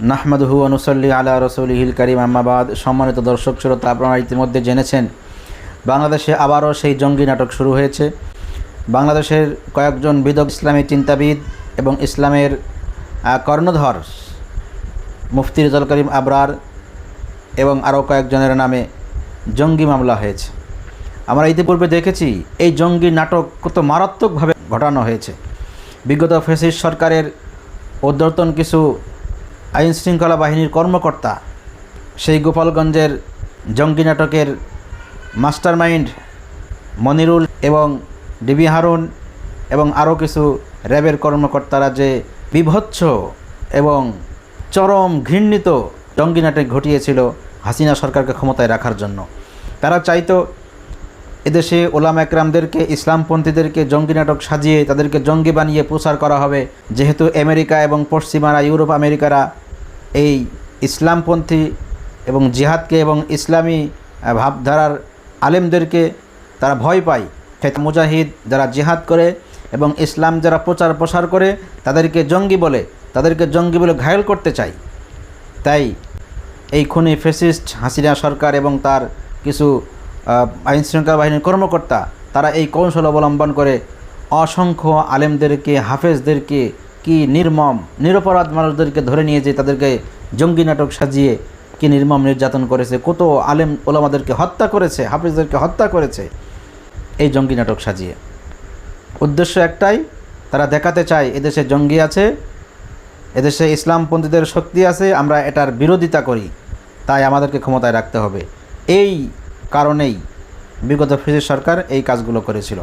নাহমাদহু অনুসল্লি আলা রসুলহিল করিম। আহমাবাদ সম্মানিত দর্শক, শ্রোতা, আপনারা ইতিমধ্যে জেনেছেন, বাংলাদেশে আবারও সেই জঙ্গি নাটক শুরু হয়েছে। বাংলাদেশের কয়েকজন বিদক, ইসলামী চিন্তাবিদ এবং ইসলামের কর্ণধর মুফতি রেজাল করিম আবরার এবং আরও কয়েকজনের নামে জঙ্গি মামলা হয়েছে। আমরা ইতিপূর্বে দেখেছি, এই জঙ্গি নাটক কত মারাত্মকভাবে ঘটানো হয়েছে। বিগত ফেসিস সরকারের উদ্যর্তন কিছু আইন শৃঙ্খলা বাহিনীর কর্মকর্তা সেই গোপালগঞ্জের জঙ্গি নাটকের মাস্টারমাইন্ড মনিরুল এবং ডিবি হারুন এবং আরও কিছু র্যাবের কর্মকর্তারা যে বিভৎস এবং চরম ঘৃণিত জঙ্গি নাটক ঘটিয়েছিল হাসিনা সরকারকে ক্ষমতায় রাখার জন্য। তারা চাইতো এদেশে ওলাম একরামদেরকে, ইসলামপন্থীদেরকে জঙ্গি নাটক সাজিয়ে তাদেরকে জঙ্গি বানিয়ে প্রচার করা হবে। যেহেতু আমেরিকা এবং পশ্চিমারা, ইউরোপ, আমেরিকারা এই ইসলামপন্থী এবং জিহাদকে এবং ইসলামী ভাবধারার আলেমদেরকে তারা ভয় পায়। খেত মুজাহিদ যারা জিহাদ করে এবং ইসলাম যারা প্রচার প্রসার করে তাদেরকে জঙ্গি বলে তাদেরকে জঙ্গি বলে ঘায়ল করতে চায়। তাই এই খুনি ফেসিস্ট হাসিনা সরকার এবং তার কিছু আহ, আইন শৃঙ্খলা বাহিনীর কর্মকর্তা তারা এই কৌশল অবলম্বন করে অসংখ্য আলেমদেরকে হাফেজদেরকে কি নির্মম, নিরপরাধ মানুষদেরকে ধরে নিয়ে যে তাদেরকে জঙ্গি নাটক সাজিয়ে কি নির্মম নির্যাতন করেছে, কত আলেম ওলামাদেরকে হত্যা করেছে, হাফিজদেরকে হত্যা করেছে, এই জঙ্গি নাটক সাজিয়ে। উদ্দেশ্য একটাই, তারা দেখাতে চায় এদেশে জঙ্গি আছে, এদেশে ইসলামপন্থীদের শক্তি আছে, আমরা এটার বিরোধিতা করি, তাই আমাদেরকে ক্ষমতায় রাখতে হবে। এই কারণেই বিগত ফিজির সরকার এই কাজগুলো করেছিল।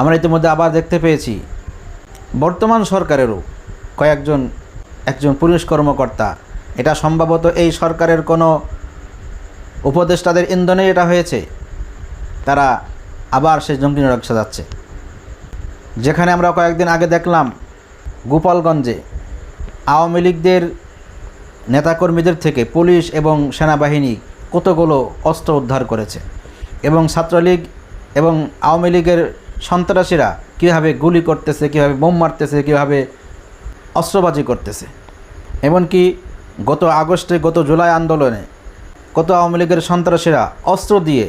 আমরা ইতিমধ্যে আবার দেখতে পেয়েছি বর্তমান সরকারেরও কয়েকজন, একজন পুলিশ কর্মকর্তা, এটা সম্ভবত এই সরকারের কোনো উপদেষ্টাদের ইন্ধনে এটা হয়েছে। তারা আবার সেই জঙ্গি নাটক সাজাচ্ছে। যেখানে আমরা কয়েকদিন আগে দেখলাম, গোপালগঞ্জে আওয়ামী লীগদের নেতাকর্মীদের থেকে পুলিশ এবং সেনাবাহিনী কতগুলো অস্ত্র উদ্ধার করেছে। এবং ছাত্রলীগ এবং আওয়ামী লীগের সন্ত্রাসীরা কীভাবে গুলি করতেছে, কীভাবে বোম মারতেছে, কীভাবে অস্ত্রবাজি করতেছে। এমনকি গত আগস্টে, গত জুলাই আন্দোলনে কত আওয়ামী লীগের সন্ত্রাসীরা অস্ত্র দিয়ে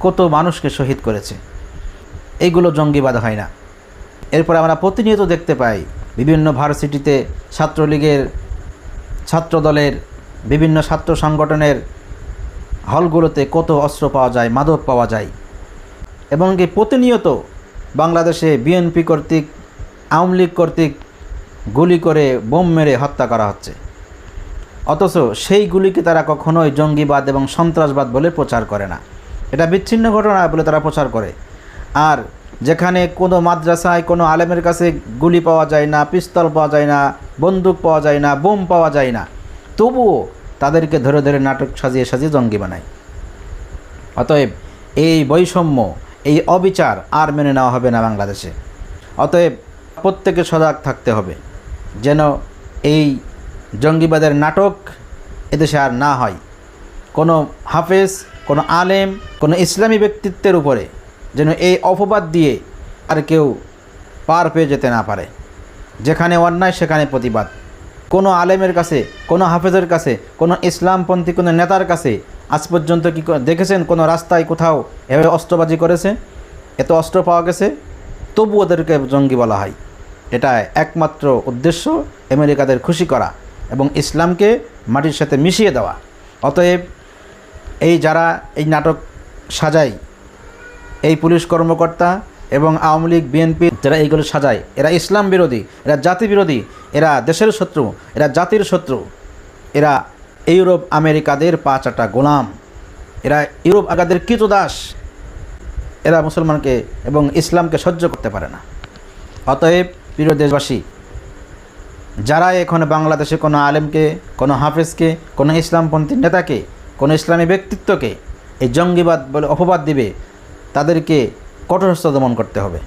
কত মানুষকে শহীদ করেছে। এইগুলো জঙ্গিবাদ হয় না। এরপর আমরা প্রতিনিয়ত দেখতে পাই বিভিন্ন ভার্সিটিতে ছাত্রলীগের, ছাত্রদলের, বিভিন্ন ছাত্র সংগঠনের হলগুলোতে কত অস্ত্র পাওয়া যায়, মাদক পাওয়া যায়। এবং কি প্রতিনিয়ত বাংলাদেশে বিএনপি কর্তৃক, আওয়ামী লীগ কর্তৃক গুলি করে বোম মেরে হত্যা করা হচ্ছে। অথচ সেই গুলিকে তারা কখনোই জঙ্গিবাদ এবং সন্ত্রাসবাদ বলে প্রচার করে না। এটা বিচ্ছিন্ন ঘটনা বলে তারা প্রচার করে। আর যেখানে কোনো মাদ্রাসায় কোনো আলেমের কাছে গুলি পাওয়া যায় না, পিস্তল পাওয়া যায় না, বন্দুক পাওয়া যায় না, বোম পাওয়া যায় না, তবুও তাদেরকে ধরে ধরে নাটক সাজিয়ে সাজিয়ে জঙ্গি বানায়। অতএব এই বৈষম্য এই অবিচার আর মেনে নেওয়া হবে না বাংলাদেশে। অতএব প্রত্যেকে সজাগ থাকতে হবে, যেন এই জঙ্গিবাদের নাটক এদেশে আর না হয়। কোনো হাফেজ, কোনো আলেম, কোনো ইসলামী ব্যক্তিত্বের উপরে যেন এই অপবাদ দিয়ে আর কেউ পার পেয়ে যেতে না পারে। যেখানে অন্যায়, সেখানে প্রতিবাদ। কোনো আলেমের কাছে, কোনো হাফেজের কাছে, কোনো ইসলামপন্থী, কোনো নেতার কাছে আজ পর্যন্ত কি দেখেছেন কোনো রাস্তায় কোথাও এভাবে অস্ত্রবাজি করেছে? এত অস্ত্র পাওয়া গেছে? তবু ওদেরকে জঙ্গি বলা হয়। এটা একমাত্র উদ্দেশ্য আমেরিকাদের খুশি করা এবং ইসলামকে মাটির সাথে মিশিয়ে দেওয়া। অতএব এই যারা এই নাটক সাজায়, এই পুলিশ কর্মকর্তা এবং আওয়ামী লীগ, বিএনপি যারা এইগুলো সাজায়, এরা ইসলাম বিরোধী, এরা জাতি বিরোধী, এরা দেশের শত্রু, এরা জাতির শত্রু, এরা ইউরোপ আমেরিকাদের পাঁচাটা গোলাম। এরা ইউরোপ আগাদের কৃতদাস এরা মুসলমানকে এবং ইসলামকে সহ্য করতে পারে না। অতএব, প্রিয় দেশবাসী, যারা এখন বাংলাদেশে কোনো আলেমকে, কোনো হাফেজকে, কোনো ইসলামপন্থী নেতাকে, কোনো ইসলামী ব্যক্তিত্বকে এই জঙ্গিবাদ বলে অপবাদ দিবে, তাদেরকে কঠোরস্থ দমন করতে হবে।